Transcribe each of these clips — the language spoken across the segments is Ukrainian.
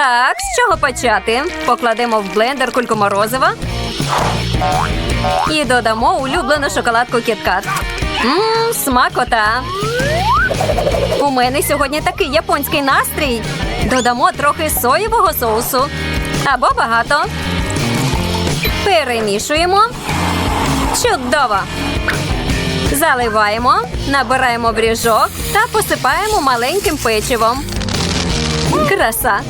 Так, з чого почати? Покладемо в блендер кульку морозива і додамо улюблену шоколадку кіткат. Мм, смакота. У мене сьогодні такий японський настрій. Додамо трохи соєвого соусу. Або багато. Перемішуємо. Чудово! Заливаємо, набираємо в ріжок та посипаємо маленьким печивом. Краса!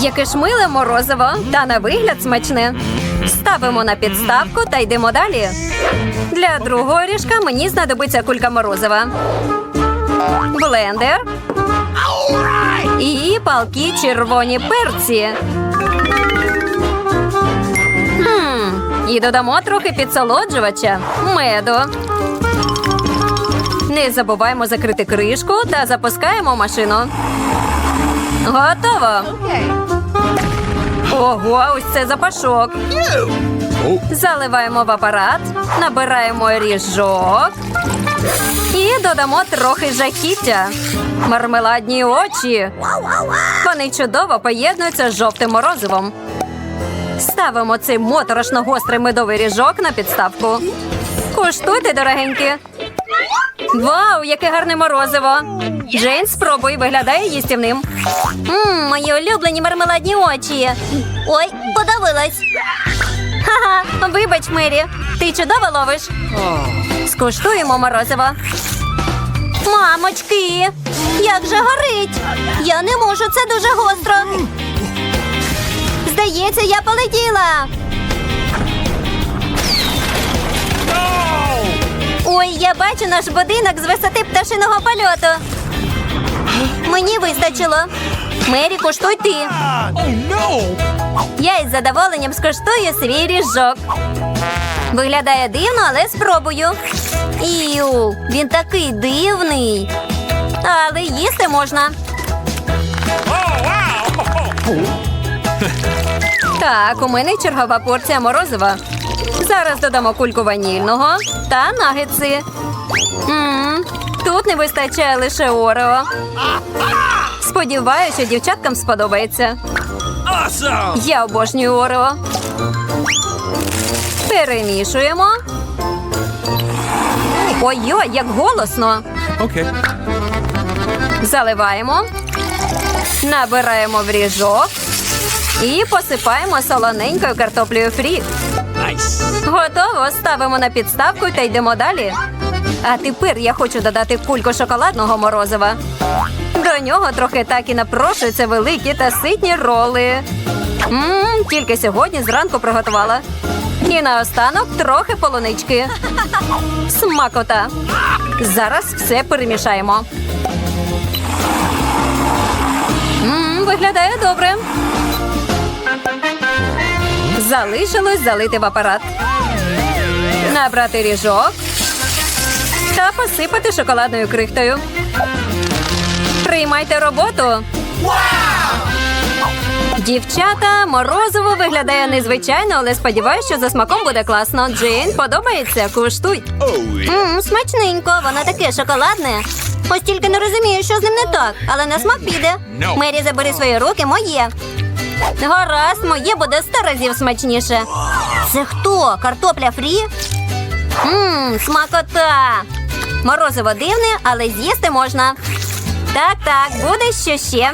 Яке ж миле морозиво та на вигляд смачне. Ставимо на підставку та йдемо далі. Для другого ріжка мені знадобиться кулька морозива. Блендер. І палки червоні перці. Хм, і додамо трохи підсолоджувача меду. Не забуваємо закрити кришку та запускаємо машину. Готово. Ого, ось це запашок. Заливаємо в апарат, набираємо ріжок і додамо трохи жахіття. Мармеладні очі. Вони чудово поєднуються з жовтим морозивом. Ставимо цей моторошно гострий медовий ріжок на підставку. Куштуйте, дорогенькі. Вау, яке гарне морозиво! Джейн, спробуй, виглядає їстівним. Мм, мої улюблені мармеладні очі. Ой, подавилась. Ха-ха, вибач, Мері, ти чудово ловиш. Скуштуємо морозиво. Мамочки, як же горить! Я не можу, це дуже гостро. Здається, я полетіла. Ой, я бачу наш будинок з висоти пташиного польоту. Мені вистачило. Мері, куштуй ти. Я із задоволенням скуштую свій ріжок. Виглядає дивно, але спробую. Іу, він такий дивний. Але їсти можна. Так, у мене чергова порція морозива. Зараз додамо кульку ванільного та нагетси. Тут не вистачає лише орео. Сподіваюся, що дівчаткам сподобається. Я обожнюю орео. Перемішуємо. Ой-ой, як голосно. Okay. Заливаємо, набираємо в ріжок і посипаємо солоненькою картоплею фрі. Готово, ставимо на підставку та йдемо далі. А тепер я хочу додати кульку шоколадного морозива. До нього трохи так і напрошуються великі та ситні роли. Мм, тільки сьогодні зранку приготувала. І наостанок трохи полунички. Смакота. Зараз все перемішаємо. Мм, виглядає добре. Залишилось залити в апарат. Набрати ріжок та посипати шоколадною крихтою. Приймайте роботу. Дівчата, морозиво виглядає незвичайно, але сподіваюся, що за смаком буде класно. Джейн, подобається? Куштуй. Oh, смачненько, воно таке шоколадне. Ось тільки не розумію, що з ним не так, але на смак піде. Мері, забери свої руки, моє. Гаразд, моє буде сто разів смачніше. Це хто? Картопля фрі? Мм, смакота. Морозиво дивне, але з'їсти можна. Так, так, буде що ще.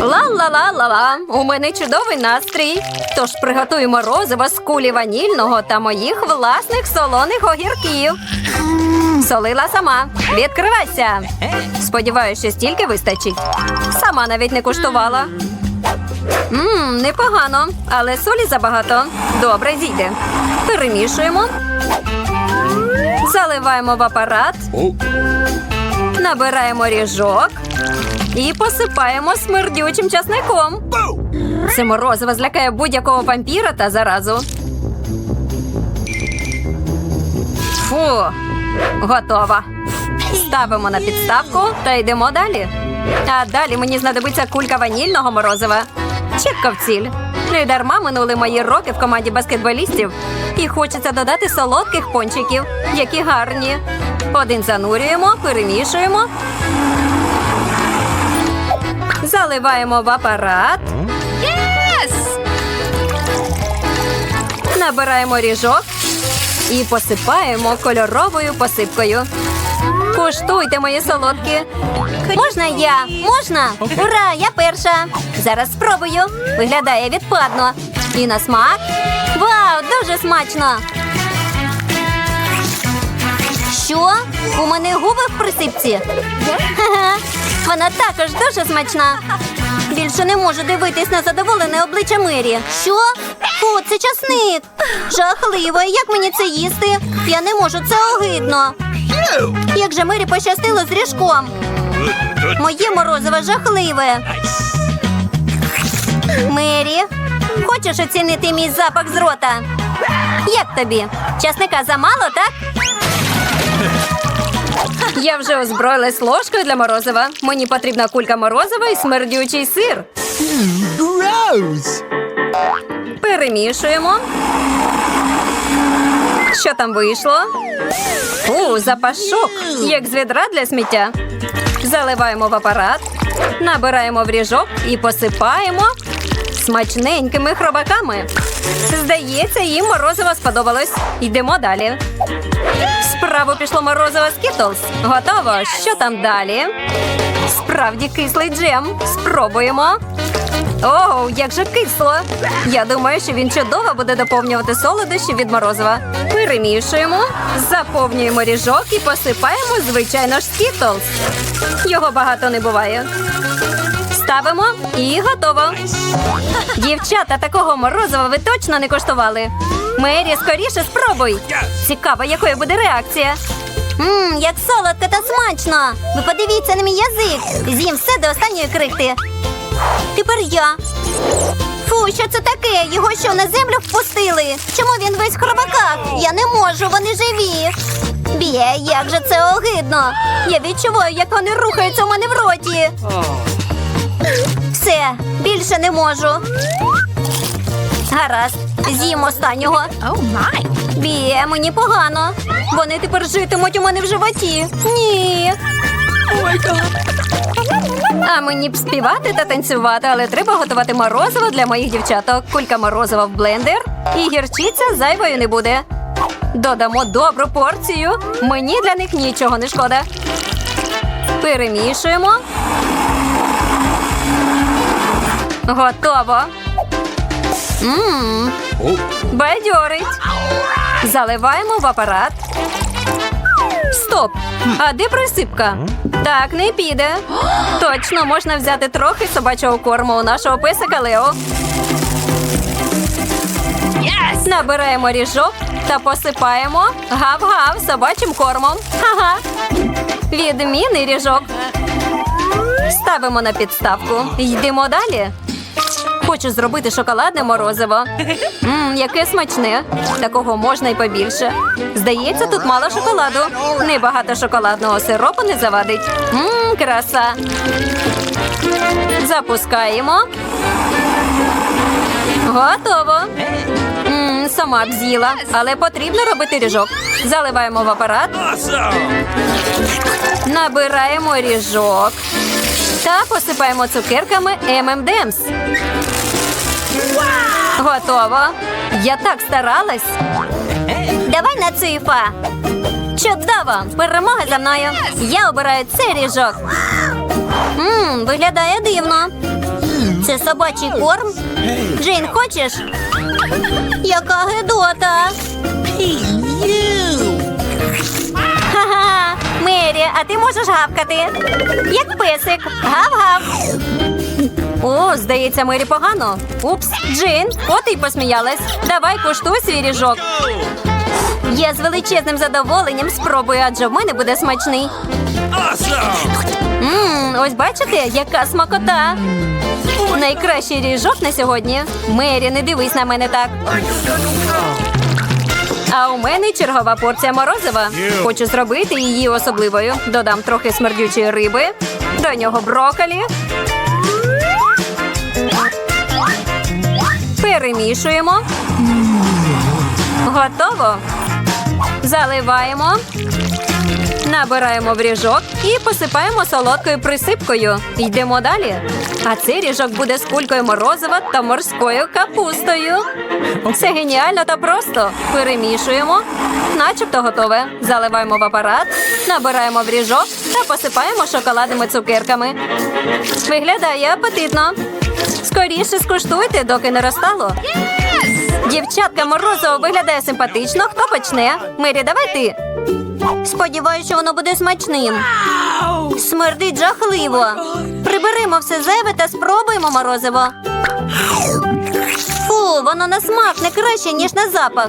Ла-ла-ла-ла-ла. У мене чудовий настрій. Тож приготуй морозиво з кулі ванільного та моїх власних солоних огірків. Солила сама. Відкривайся. Сподіваюся, що стільки вистачить. Сама навіть не куштувала. Мм, непогано, але солі забагато. Добре, зійде. Перемішуємо. Заливаємо в апарат. Набираємо ріжок і посипаємо смердючим часником. Це морозиво злякає будь-якого вампіра та заразу. Фу, готова. Ставимо на підставку та йдемо далі. А далі мені знадобиться кулька ванільного морозива. Чітко в ціль. Не дарма минули мої роки в команді баскетболістів. І хочеться додати солодких пончиків, які гарні. Один занурюємо, перемішуємо. Заливаємо в апарат. Набираємо ріжок і посипаємо кольоровою посипкою. Куштуйте, мої солодкі. Можна я? Можна? Ура! Я перша. Зараз спробую. Виглядає відпадно. І на смак. Вау, дуже смачно. Що? У мене губи в присипці. Вона також дуже смачна. Більше не можу дивитись на задоволене обличчя Мері. Що? Фу, це часник. Жахливо. Як мені це їсти? Я не можу, це огидно. Як же Мері пощастило з ріжком. Моє морозиво жахливе. Мері, хочеш оцінити мій запах з рота? Як тобі? Часника замало, так? Я вже озброїлась ложкою для морозива. Мені потрібна кулька морозива і смердючий сир. Gross! Перемішуємо. Що там вийшло? У, запашок, як з відра для сміття. Заливаємо в апарат, набираємо в ріжок і посипаємо смачненькими хробаками. Здається, їм морозиво сподобалось. Йдемо далі. Справу пішло морозиво Скітлз. Готово. Що там далі? Справді кислий джем. Спробуємо. Оу, як же кисло! Я думаю, що він чудово буде доповнювати солодощі від морозива. Перемішуємо, заповнюємо ріжок і посипаємо, звичайно ж, скітлз. Його багато не буває. Ставимо і готово. Дівчата, такого морозива ви точно не коштували. Мері, скоріше спробуй. Цікаво, якою буде реакція. Мм, як солодко та смачно. Ви подивіться на мій язик. З'їм все до останньої крихти. Тепер я. Фу, що це таке? Його що на землю впустили? Чому він весь в хробаках? Я не можу, вони живі. Бє, як же це огидно. Я відчуваю, як вони рухаються у мене в роті. Все, більше не можу. Гаразд, з'їм останнього. Oh. Бє, мені погано. Вони тепер житимуть у мене в животі. Ні. А мені б співати та танцювати, але треба готувати морозиво для моїх дівчаток. Кулька морозива в блендер, і гірчиця зайвою не буде. Додамо добру порцію. Мені для них нічого не шкода. Перемішуємо. Готово. Мм, Oh, бадьорить. Заливаємо в апарат. Стоп! А де присипка? Так, не піде. Точно можна взяти трохи собачого корму у нашого песика Лео. Набираємо ріжок та посипаємо гав-гав собачим кормом. Ага. Відмінний ріжок. Ставимо на підставку. Йдемо далі. Хочу зробити шоколадне морозиво. Мм, яке смачне. Такого можна й побільше. Здається, тут мало шоколаду. Небагато шоколадного сиропу не завадить. Мм, краса. Запускаємо. Готово. Мм, сама б з'їла, але потрібно робити ріжок. Заливаємо в апарат, набираємо ріжок та посипаємо цукерками M&M's. Готово. Я так старалась. Давай на цифа. Чудово! Перемога за мною. Я обираю цей ріжок. Мм, виглядає дивно. Це собачий корм. Джейн, хочеш? Яка гидота. Ха-ха! Мері, а ти можеш гавкати? Як песик. Гав-гав. О, здається, Мері погано. Упс, Джин, от і посміялась. Давай куштуй свій ріжок. Я з величезним задоволенням спробую, адже в мене буде смачний. Awesome! Мм, ось бачите, яка смакота. Найкращий ріжок на сьогодні. Мері, не дивись на мене так. А у мене чергова порція морозива. Хочу зробити її особливою. Додам трохи смердючої риби, до нього броколі. Перемішуємо. Готово. Заливаємо. Набираємо в ріжок і посипаємо солодкою присипкою. Йдемо далі. А цей ріжок буде з кулькою морозива та морською капустою. Це геніально та просто. Перемішуємо. Начебто готове. Заливаємо в апарат, набираємо в ріжок та посипаємо шоколадними цукерками. Виглядає апетитно. Скоріше скуштуйте, доки не розтало. Дівчатка морозиво виглядає симпатично. Хто почне? Мері, давай ти. Сподіваюся, що воно буде смачним. Смердить жахливо. Приберемо все зайве та спробуємо морозиво. Фу, воно на смак не краще, ніж на запах.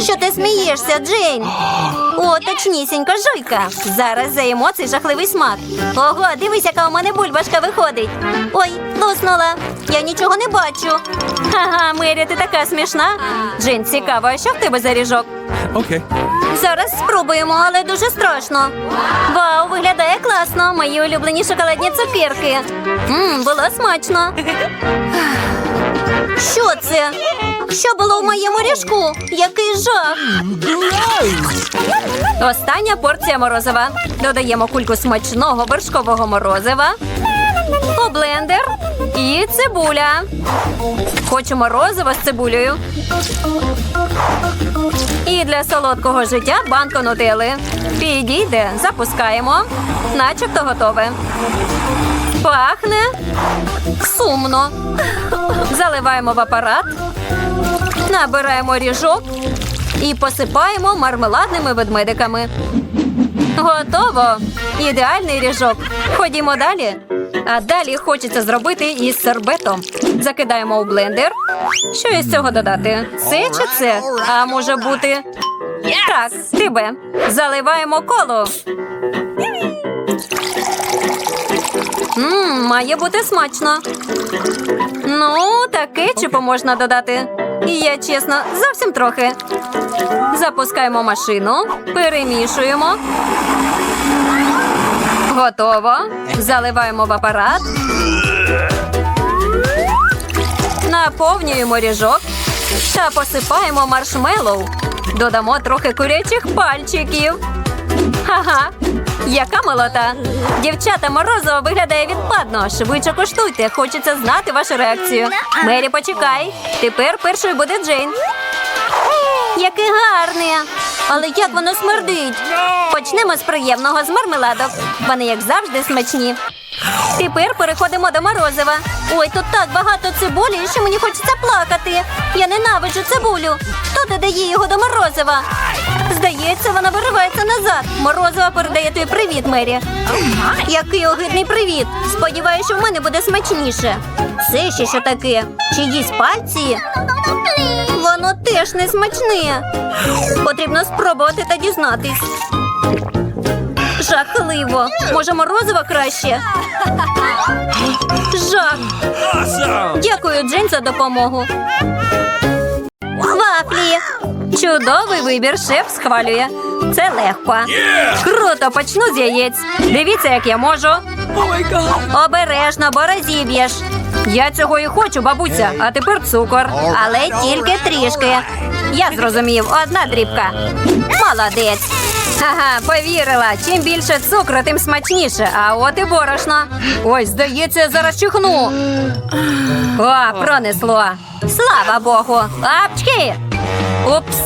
Що ти смієшся, Джейн? О, точнісінько, жуйка. Зараз заїмо цей жахливий смак. Ого, дивись, яка у мене бульбашка виходить. Ой, луснула. Я нічого не бачу. Ага, Мері, ти така смішна. Джейн, цікаво, а що в тебе за ріжок? Okay. Зараз спробуємо, але дуже страшно. Вау, виглядає класно. Мої улюблені шоколадні цукерки. Мм, було смачно. Що це? Що було в моєму ріжку? Який жах! Остання порція морозива. Додаємо кульку смачного вершкового морозива. Блендер і цибуля. Хочу морозиво з цибулею. І для солодкого життя банку нутели. Підійде, запускаємо. Начебто готове. Пахне сумно. Заливаємо в апарат, набираємо ріжок і посипаємо мармеладними ведмедиками. Готово! Ідеальний ріжок. Ходімо далі. А далі хочеться зробити із сербетом. Закидаємо у блендер. Що із цього додати? Це чи це? А може бути. Так, тебе. Заливаємо коло. Мм, має бути смачно. Ну, та кетчупу можна додати. І я чесно, зовсім трохи. Запускаємо машину, перемішуємо. Готово. Заливаємо в апарат. Наповнюємо ріжок та посипаємо маршмеллоу. Додамо трохи курячих пальчиків. Ага, яка молота. Дівчата Морозова виглядає відпадно. Швидше коштуйте. Хочеться знати вашу реакцію. Мері, почекай. Тепер першою буде Джейн. Яке гарне! Але як воно смердить? Почнемо з приємного з мармеладок. Вони, як завжди, смачні. Тепер переходимо до морозива. Ой, тут так багато цибулі, що мені хочеться плакати. Я ненавиджу цибулю. Хто додає його до морозива? Здається, вона виривається назад. Морозива передає тобі привіт, Мері. Який огидний привіт. Сподіваюся, що в мене буде смачніше. Це ще що таке? Чиїсь пальці? Воно теж не смачне. Потрібно спробувати та дізнатись. Жахливо. Може, морозиво краще? Жах. Дякую, Джейн, за допомогу. Вафлі. Чудовий вибір, шеф схвалює. Це легко. Круто, почну з яєць. Дивіться, як я можу. Oh. Обережно, бо розіб'єш. Я цього і хочу, бабуся, а тепер цукор. Але тільки трішки. Я зрозумів, одна дрібка. Молодець. Ага, повірила. Чим більше цукру, тим смачніше. А от і борошно. Ой, здається, зараз чихну. О, пронесло. Слава Богу. Апчки. Упс.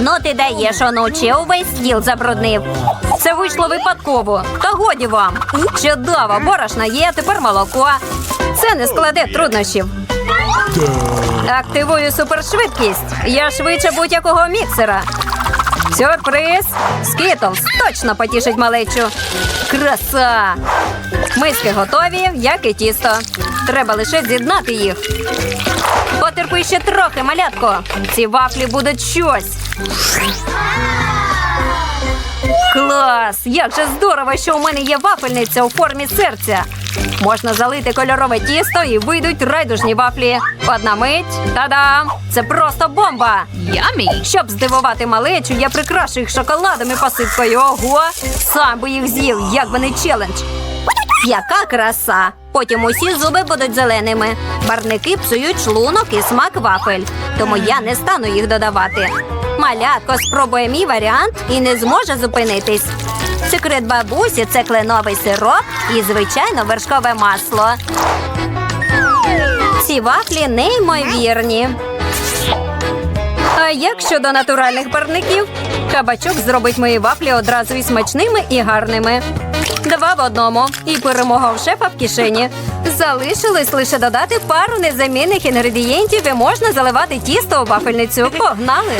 Ну ти даєш, онуче, увесь стіл забруднив. Це вийшло випадково. Та годі вам. Чудово, борошна є, тепер молоко. Це не складе труднощів. Активую супершвидкість. Я швидше будь-якого міксера. Сюрприз! Скітлс точно потішить малечу. Краса! Миски готові, як і тісто. Треба лише з'єднати їх. Потерпи ще трохи, малятко. Ці вафлі будуть щось. Клас! Як же здорово, що у мене є вафельниця у формі серця. Можна залити кольорове тісто і вийдуть райдужні вафлі. Одна мить. Та-дам! Це просто бомба! Yummy. Щоб здивувати малечу, я прикрашу їх шоколадом і посипкою. Ого! Сам би їх з'їв, як би не челендж. Яка краса! Потім усі зуби будуть зеленими. Барники псують шлунок і смак вафель, тому я не стану їх додавати. Малятко спробує мій варіант і не зможе зупинитись. Секрет бабусі це кленовий сироп і, звичайно, вершкове масло. Ці вафлі неймовірні. А як щодо натуральних барників? Кабачок зробить мої вафлі одразу і смачними, і гарними. Два в одному. І перемога в шефа в кишені. Залишилось лише додати пару незамінних інгредієнтів і можна заливати тісто у вафельницю. Погнали!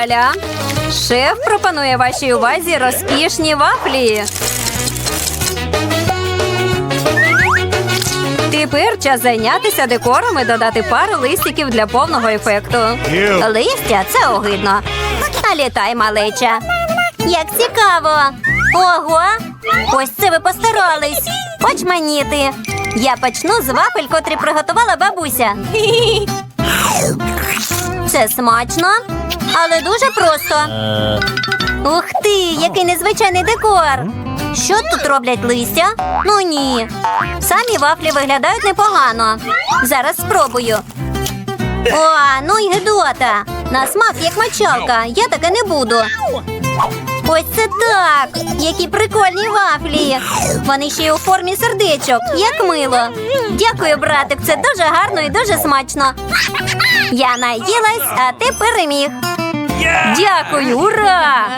Вуаля! Шеф пропонує вашій увазі розкішні вафлі. Тепер час зайнятися декором і додати пару листиків для повного ефекту. Листя це огидно. А літай, малеча. Як цікаво. Ого! Ось це ви постарались. Очманіти. Я почну з вафель, котрі приготувала бабуся. Це смачно, але дуже просто. Ух ти, який незвичайний декор. Що тут роблять листя? Ну ні. Самі вафлі виглядають непогано. Зараз спробую. О, ну й гидота. На смак як мочалка. Я таке не буду. Ось це так! Які прикольні вафлі! Вони ще й у формі сердечок, як мило. Дякую, братик, це дуже гарно і дуже смачно. Я наїлась, а ти переміг. Дякую, ура!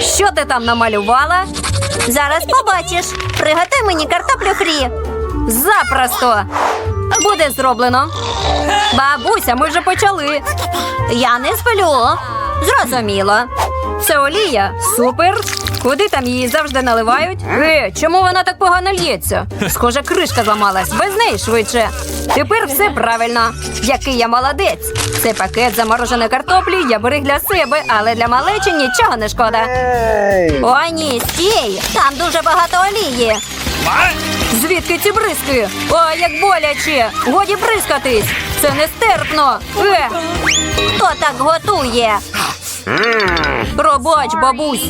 Що ти там намалювала? Зараз побачиш. Приготуй мені картоплю фрі. Запросто. Буде зроблено. Бабуся, ми вже почали. Я не сплю. Зрозуміло. Це олія. Супер. Куди там її завжди наливають? Е, чому вона так погано лється? Схоже, кришка зламалась. Без неї швидше. Тепер все правильно. Який я молодець. Це пакет замороженої картоплі я берег для себе, але для малечі нічого не шкода. О, ні, стій! Там дуже багато олії. Звідки ці бризки? О, як боляче! Годі бризкатись! Це нестерпно! Е! Хто так готує? Пробач, бабусь.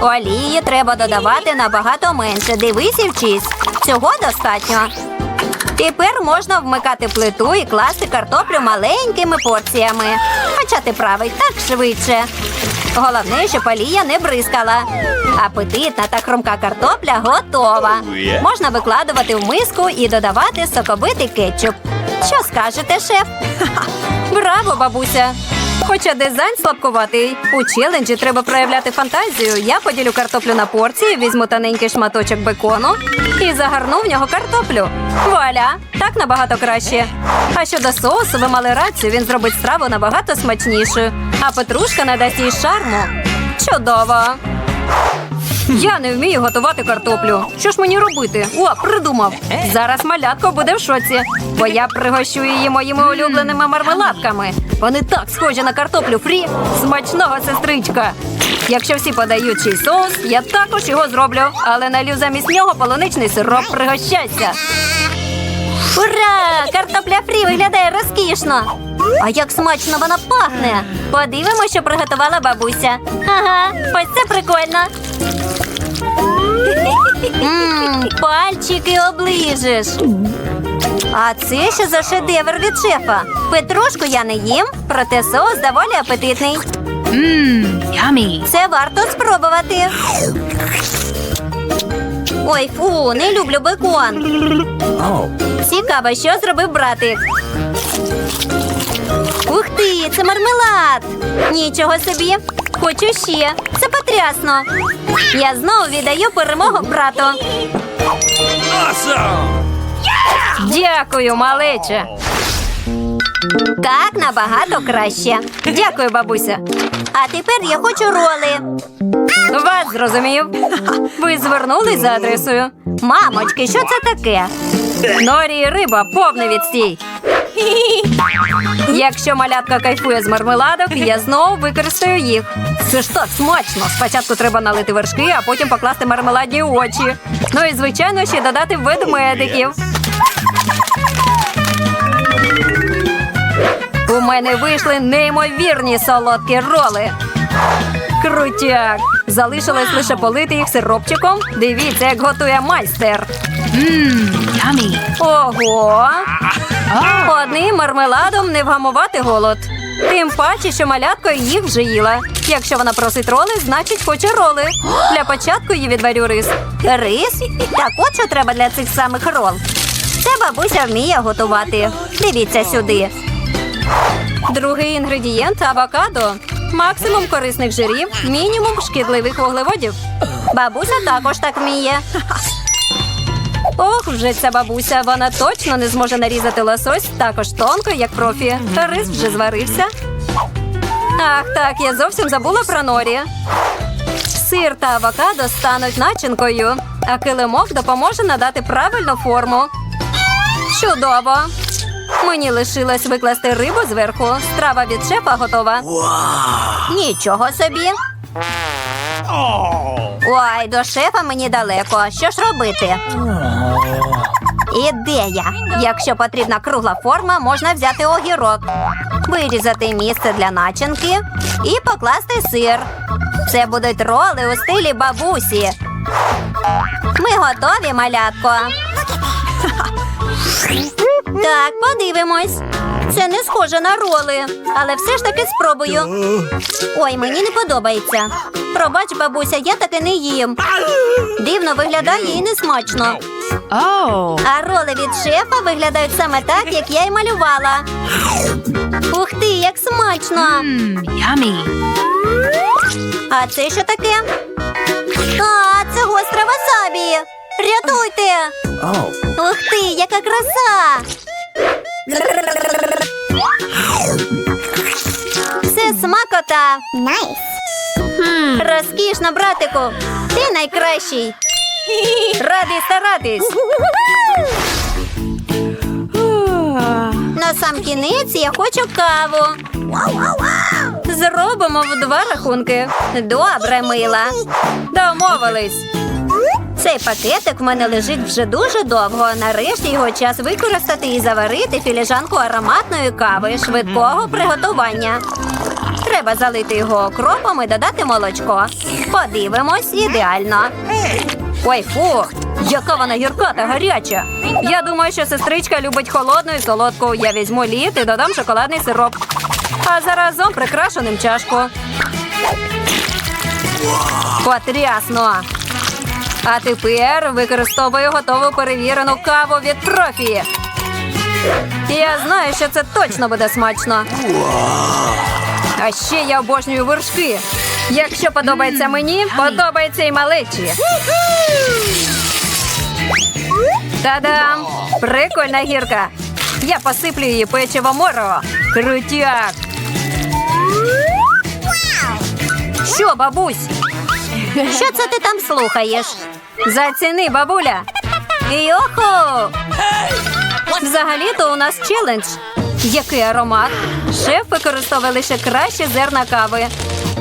Олії треба додавати набагато менше. Дивись і вчись. Цього достатньо. Тепер можна вмикати плиту і класти картоплю маленькими порціями. Хоча ти правий, так швидше. Головне, щоб олія не бризкала. Апетитна та хрумка картопля готова. Можна викладувати в миску і додавати соковитий кетчуп. Що скажете, шеф? Браво, бабуся! Хоча дизайн слабкуватий. У челенджі треба проявляти фантазію. Я поділю картоплю на порції, візьму тоненький шматочок бекону і загорну в нього картоплю. Вуаля! Так набагато краще. А щодо соусу, ви мали рацію, він зробить страву набагато смачнішою. А петрушка надасть їй шарму. Чудово! Я не вмію готувати картоплю. Що ж мені робити? О, придумав. Зараз малятко буде в шоці, бо я пригощу її моїми улюбленими мармеладками. Вони так схожі на картоплю фрі. Смачного сестричка. Якщо всі подають чий соус, я також його зроблю, але налью замість нього полуничний сироп. Пригощайся. Ура! Картопля фрі виглядає розкішно. А як смачно вона пахне. Подивимося, що приготувала бабуся. Ага, ось це прикольно. Пальчики оближеш. А це що за шедевр від шефа? Петрушку я не їм, проте соус доволі апетитний. Yummy. Це варто спробувати. Ой, фу, не люблю бекон. Цікаво, що зробив братик. Ух ти, це мармелад. Нічого собі. Хочу ще. Це потрясно. Я знову віддаю перемогу брату. Дякую, малече. Так набагато краще. Дякую, бабуся. А тепер я хочу роли. Вас зрозумів. Ви звернулись за адресою. Мамочки, що це таке? Норі і риба, повний відстій. Якщо малятка кайфує з мармеладок, я знову використаю їх. Це ж так смачно. Спочатку треба налити вершки, а потім покласти мармеладні очі. Ну і звичайно ще додати ведмедиків. У мене вийшли неймовірні солодкі роли. Крутяк! Залишилось лише полити їх сиропчиком. Дивіться, як готує майстер. Mmm, yummy. Ого! Одним мармеладом не вгамувати голод. Тим паче, що малятко їх вже їла. Якщо вона просить роли, значить хоче роли. Для початку їй відварю рис. Рис? Так от що треба для цих самих рол. Це бабуся вміє готувати. Дивіться сюди. Другий інгредієнт авокадо. Максимум корисних жирів, мінімум шкідливих вуглеводів. Бабуся також так вміє. Ох, вже ця бабуся. Вона точно не зможе нарізати лосось також тонко, як профі. Рис вже зварився. Ах, так, я зовсім забула про норі. Сир та авокадо стануть начинкою, а килимок допоможе надати правильну форму. Чудово! Мені лишилось викласти рибу зверху. Страва від шефа готова. Нічого собі. Ой, до шефа мені далеко. Що ж робити? Ідея. Якщо потрібна кругла форма, можна взяти огірок, вирізати місце для начинки і покласти сир. Це будуть роли у стилі бабусі. Ми готові, малятко. Так, подивимось. Це не схоже на роли, але все ж таки спробую. Ой, мені не подобається. Пробач, бабуся, я таки не їм. Дивно виглядає і несмачно. Oh. А роли від шефа виглядають саме так, як я й малювала. Ух ти, як смачно! Yummy. А це що таке? А, це гостра васабі! Рятуйте! Oh. Ух ти, яка краса! Це смакота! Найс! Розкішно, братику! Ти найкращий! Радий старатись! На сам кінець я хочу каву. Зробимо в два рахунки. Добре, мила. Домовились. Цей пакетик в мене лежить вже дуже довго. Нарешті його час використати і заварити філіжанку ароматної кави швидкого приготування. Треба залити його окропом і додати молочко. Подивимось, ідеально. Ой, фу, яка вона гірка та гаряча. Я думаю, що сестричка любить холодну і солодку. Я візьму лід і додам шоколадний сироп. А заразом прикрашу ним чашку. Потрясно! А тепер використовую готову перевірену каву від профі. Я знаю, що це точно буде смачно. А ще я обожнюю вершки. Якщо подобається мені, подобається і малечі. Та-дам! Прикольна гірка. Я посиплю її печиво моро. Крутяк. Що, бабусь? Що це ти там слухаєш? Заціни, бабуля. Йохо! Взагалі-то у нас челендж. Який аромат? Шеф використовує лише кращі зерна кави.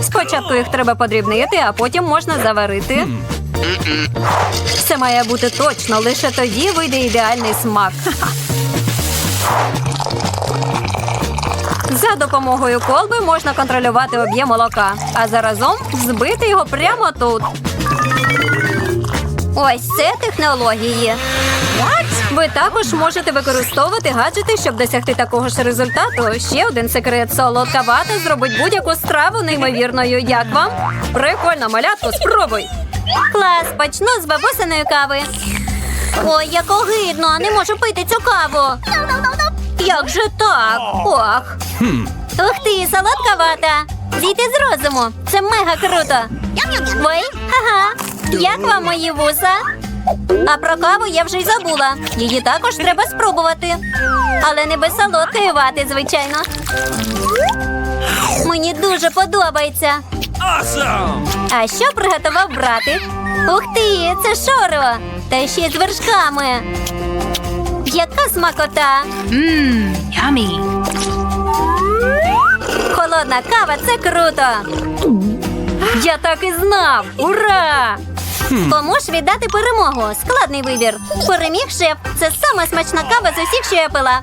Спочатку їх треба подрібнити, а потім можна заварити. Все має бути точно, лише тоді вийде ідеальний смак. За допомогою колби можна контролювати об'єм молока, а заразом збити його прямо тут. Ось це технології. Ви також можете використовувати гаджети, щоб досягти такого ж результату. Ще один секрет солодка вата зробить будь-яку страву неймовірною. Як вам? Прикольно, малятко, спробуй. Клас, почну з бабусиної кави. Ой, як огидно, не можу пити цю каву. Як же так? Ох. Ух ти, солодка вата. Зійти з розуму. Це мега круто. Ой, ага. Як вам мої вуса? А про каву я вже й забула. Її також треба спробувати. Але не без солодкої вати, звичайно. Мені дуже подобається. Awesome. А що приготував братик? Ух ти, це шоро! Та ще й з вершками. Яка смакота! Yummy. Холодна кава це круто. Я так і знав. Ура! Кому віддати перемогу? Складний вибір. Переміг шеф. Це сама смачна кава з усіх, що я пила.